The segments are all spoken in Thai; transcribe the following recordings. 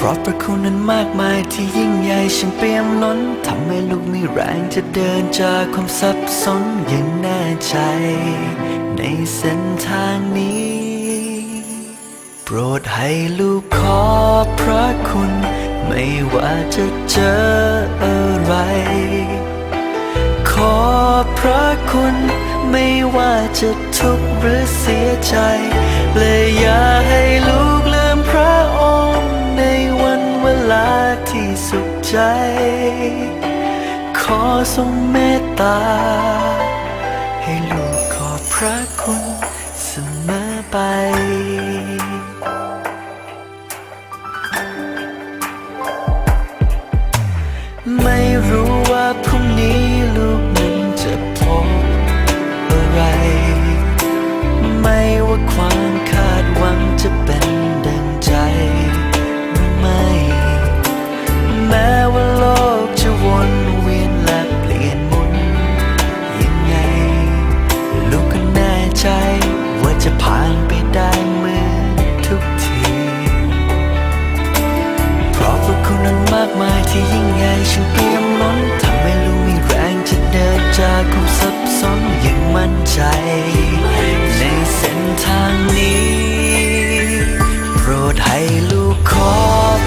เพราะพระคุณนั้นมากมายที่ยิ่งใหญ่ช่างเปี่ยมล้นทำให้ลูกมีแรงจะเดินจากความสับสนอย่างแน่ใจ ในเส้นทางนี้ โปรดให้ลูกขอพระคุณ ไม่ว่าจะเจออะไร ขอพระคุณ ไม่ว่าจะทุกข์หรือเสียใจเลยอย่า ใจ ขอทรงเมตตา ให้ลูกขอบพระคุณเสมอไป ฉันเปี่ยมล้นทำให้ลูกมีแรงจะเดินจากความสับสนอย่างมั่นใจ ในเส้นทางนี้ โปรดให้ลูกขอ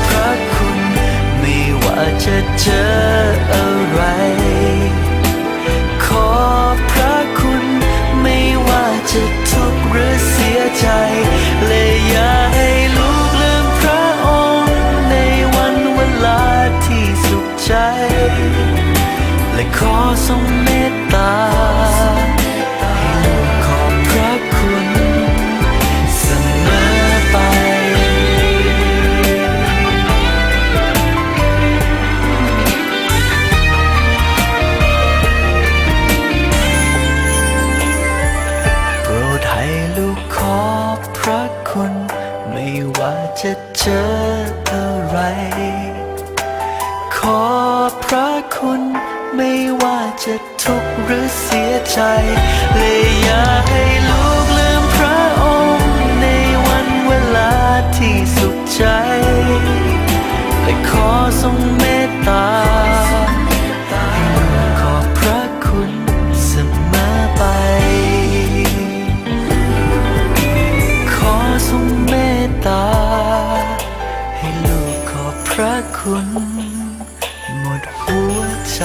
พระคุณ ไม่ว่าจะเจอ จะเจออะไร ขอพระคุณไม่ว่าจะทุกข์หรือเสียใจเลยอย่าให้ลูกลืมพระองค์ในวันเวลาที่สุขใจ และขอทรงเมตตาให้ลูกขอพระคุณเสมอไป ขอทรงเมตตา ระคุณ หมดหัวใจ